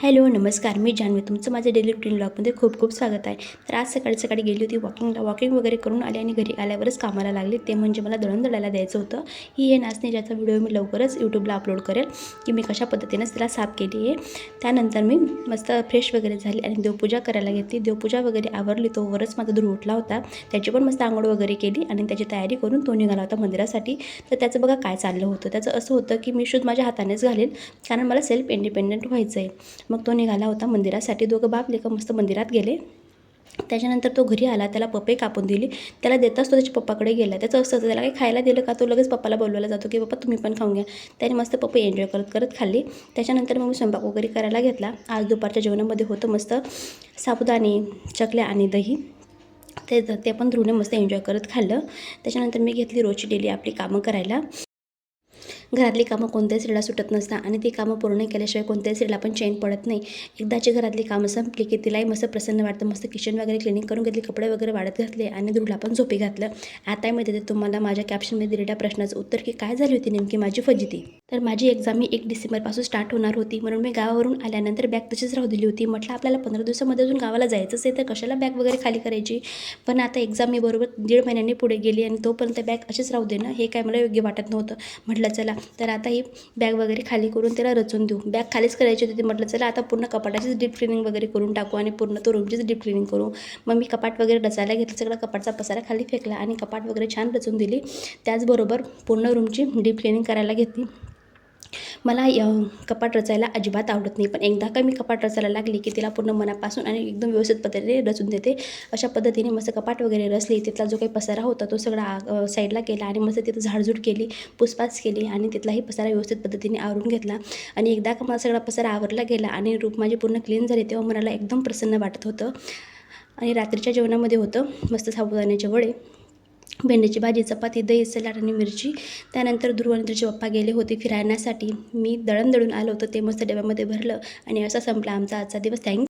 Hello नमस्कार. मी जान्हवी तुमचं माझ्या डेली रुटीन ब्लॉगमध्ये खूप खूप स्वागत आहे. तर आज सकाळी सकाळी गेली होती वॉकिंगला वॉकिंग वगैरे करून आले आणि घरी आल्यावरच कामाला लागले. ते म्हणजे मला दळण दळायला द्यायचं होतं. ही हे नाचणे ज्याचा व्हिडिओ मी लवकरच यूट्यूबला अपलोड करेल की मी कशा पद्धतीनं तिला साफ केली आहे. त्यानंतर मी मस्त फ्रेश वगैरे झाली आणि देवपूजा करायला घेतली. देवपूजा वगैरे आवरली तोवरच माझा धूर उठला होता. त्याची पण मस्त आंघोळ वगैरे केली आणि त्याची तयारी करून तो निघाला होता मंदिरासाठी. तर त्याचं बघा काय चाललं होतं. त्याचं असं होतं की मी शूज माझ्या हातानेच घालेल कारण मला सेल्फ इंडिपेंडंट व्हायचं आहे मग तो निघाला होता मंदिरासाठी. दोघं बाप लेखा मस्त मंदिरात गेले. त्याच्यानंतर तो घरी आला त्याला पपई कापून दिली. त्याला देताच तो त्याच्या पप्पाकडे गेला. त्याचं असं त्याला काही खायला दिलं का? तो लगेच पप्पाला बोलवला जातो की पप्पा तुम्ही पण खाऊन घ्या. त्याने मस्त पपई एन्जॉय करत करत खाल्ली. त्याच्यानंतर मग मी स्वयंपाक वगैरे करायला घेतला. आज दुपारच्या जेवणामध्ये होतं मस्त साबुदाणे चकल्या आणि दही. ते ते पण ध्रुवने मस्त एन्जॉय करत खाल्लं. त्याच्यानंतर मी घेतली रोजची डेली आपली कामं करायला. घरातली कामं कोणत्याही स्त्रीला सुटत नसतात आणि ती कामं पूर्ण केल्याशिवाय कोणत्याही स्त्रीला पण चैन पडत नाही. एकदाची घरातली कामं संपली की तिलाही मस्त प्रसन्न वाटतं. मस्त किचन वगैरे क्लिनिंग करून घेतली कपडे वगैरे वाढत घातले आणि धुडला पण झोपी घातलं. आताही मी देते तुम्हाला माझ्या कॅप्शनमध्ये दिलेल्या प्रश्नाचं उत्तर की काय झाली होती नेमकी माझी फजिती? तर माझी एक्झाम ही एक डिसेंबरपासून स्टार्ट होणार होती. म्हणून मी गावावरून आल्यानंतर बॅग तशीच राहू दिली होती. म्हटलं आपल्याला पंधरा दिवसामध्ये अजून गावाला जायचंच आहे तर कशाला बॅग वगैरे खाली करायची? पण आता एक्झाम मी बरोबर दीड महिन्यांनी पुढे गेली आणि तोपर्यंत बॅग अशीच राहू दे ना हे काय मला योग्य वाटत नव्हतं. म्हटलं चला तर आता ही बॅग वगैरे खाली करून त्याला रचून देऊ. बॅग खालीच करायची होती म्हटलं चला आता पूर्ण कपाटाचीच डीप क्लिनिंग वगैरे करून टाकू आणि पूर्ण तो रूमचीच डीप क्लिनिंग करू. मग मी कपाट वगैरे रचायला घेतलं सगळा कपाटचा पसारा खाली फेकला आणि कपाट वगैरे छान रचून दिली. त्याचबरोबर पूर्ण रूमची डीप क्लिनिंग करायला घेतली. मला य कपाट रचायला अजिबात आवडत नाही. पण एकदा का मी कपाट रचायला लागली की तिला पूर्ण मनापासून आणि एकदम व्यवस्थित पद्धतीने रचून देते. अशा पद्धतीने मस्त कपाट वगैरे रचली. तिथला जो काही पसारा होता तो सगळा साईडला केला आणि मस्त तिथं झाडझूड केली पुसपास केली आणि तिथलाही पसारा व्यवस्थित पद्धतीने आवरून घेतला. आणि एकदा का मला सगळा पसारा आवरला गेला आणि रूप माझी पूर्ण क्लीन झाली तेव्हा मनाला एकदम प्रसन्न वाटत होतं. आणि रात्रीच्या जेवणामध्ये होतं मस्त साबुदाण्याचे वडे. भेंडीची भाजी चपाती दही सलाड आणि मिरची. त्यानंतर ध्रुवानंतरचे पप्पा गेले होते फिरण्यासाठी मी दळण दळून आलो होतं. ते मस्त डब्यामध्ये भरलं आणि असा संपला आमचा आजचा दिवस. थँक